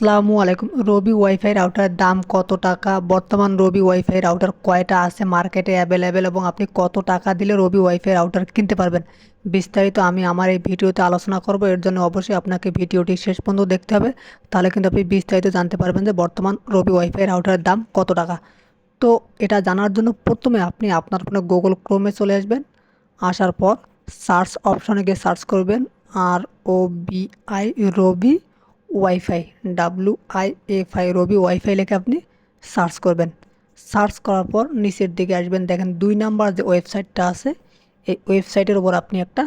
আসসালামু আলাইকুম। রবি ওয়াইফাই রাউটারের দাম কত টাকা? বর্তমান রবি ওয়াইফাই রাউটার কয়টা আছে মার্কেটে অ্যাভেলেবেল এবং আপনি কত টাকা দিলে রবি ওয়াইফাই রাউটার কিনতে পারবেন? বিস্তারিত আমি আমার এই ভিডিওতে আলোচনা করব। এর জন্য অবশ্যই আপনাকে ভিডিওটি শেষ পর্যন্ত দেখতে হবে। তাহলে কিন্তু আপনি বিস্তারিত জানতে পারবেন যে বর্তমান রবি ওয়াইফাই রাউটারের দাম কত টাকা। তো এটা জানার জন্য প্রথমে আপনি আপনার ফোনে গুগল ক্রোমে চলে আসবেন। আসার পর সার্চ অপশনে গিয়ে সার্চ করবেন R O B I Robi wifi W I F I Robi wifi লিখে আপনি সার্চ করবেন। সার্চ করার পর নিচের দিকে আসবেন, দেখেন দুই নাম্বার যে ওয়েবসাইটটা আছে, এই ওয়েবসাইটের উপর আপনি একটা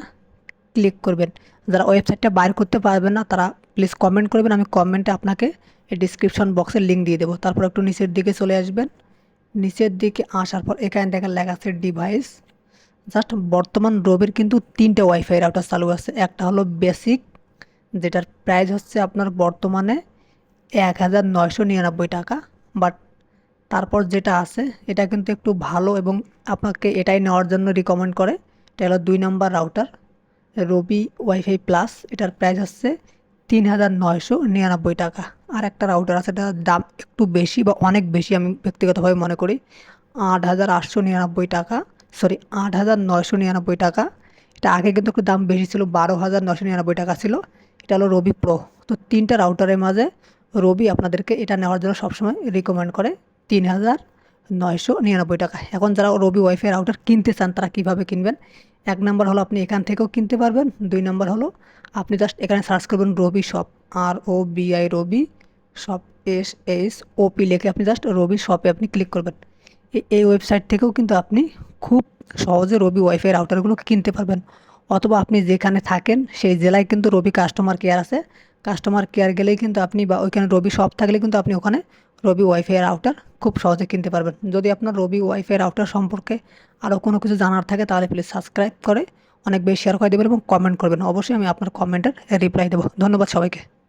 ক্লিক করবেন। যারা ওয়েবসাইটটা বাইর করতে পারবেন না, তারা প্লিজ কমেন্ট করবেন, আমি কমেন্টে আপনাকে এই ডিসক্রিপশন বক্সের লিঙ্ক দিয়ে দেবো। তারপর একটু নিচের দিকে চলে আসবেন। নিচের দিকে আসার পর এখানে দেখেন লেখা আছে ডিভাইস জাস্ট বর্তমান রবির কিন্তু তিনটে ওয়াইফাই রাউটার চালু আছে। একটা হলো বেসিক যেটার প্রাইস হচ্ছে আপনার বর্তমানে এক হাজার নয়শো নিরানব্বই টাকা। বাট তারপর যেটা আছে, এটা কিন্তু একটু ভালো এবং আপনাকে এটাই নেওয়ার জন্য রিকমেন্ড করে। এটা হলো দুই নম্বর রাউটার রবি ওয়াইফাই প্লাস এটার প্রাইস হচ্ছে তিন হাজার নয়শো নিরানব্বই টাকা। আর একটা রাউটার আছে, এটার দাম একটু বেশি বা অনেক বেশি আমি ব্যক্তিগতভাবে মনে করি। আট হাজার আটশো নিরানব্বই টাকা সরি আট হাজার নয়শো নিরানব্বই টাকা। এটা আগে কিন্তু একটু দাম বেশি ছিল বারো হাজার নশো নিরানব্বই টাকা ছিল। এটা হলো রবি প্রো তো তিনটা রাউটারের মাঝে রবি আপনাদেরকে এটা নেওয়ার জন্য সবসময় রিকমেন্ড করে তিন হাজার নয়শো নিরানব্বই টাকা। এখন যারা রবি ওয়াইফাই রাউটার কিনতে চান, তারা কীভাবে কিনবেন? এক নম্বর হলো আপনি এখান থেকেও কিনতে পারবেন। দুই নম্বর হলো আপনি জাস্ট এখানে সার্চ করবেন রবি shop R O BI Robi shop S S OP লেখে আপনি জাস্ট রবি শপে আপনি ক্লিক করবেন। এই ওয়েবসাইট থেকেও কিন্তু আপনি খুব সহজে রবি ওয়াইফাই রাউটারগুলো কিনতে পারবেন। অথবা আপনি যেখানে থাকেন, সেই জেলায় কিন্তু রবি কাস্টমার কেয়ার আছে। কাস্টমার কেয়ার গেলেই কিন্তু আপনি বা ওইখানে রবি শপ থাকলে কিন্তু আপনি ওখানে রবি ওয়াইফাই রাউটার খুব সহজে কিনতে পারবেন। যদি আপনার রবি ওয়াইফাই রাউটার সম্পর্কে আরও কোনো কিছু জানার থাকে, তাহলে প্লিজ সাবস্ক্রাইব করে অনেক বেশি শেয়ার করে দেবেন এবং কমেন্ট করবেন। অবশ্যই আমি আপনার কমেন্টের রিপ্লাই দেবো। ধন্যবাদ সবাইকে।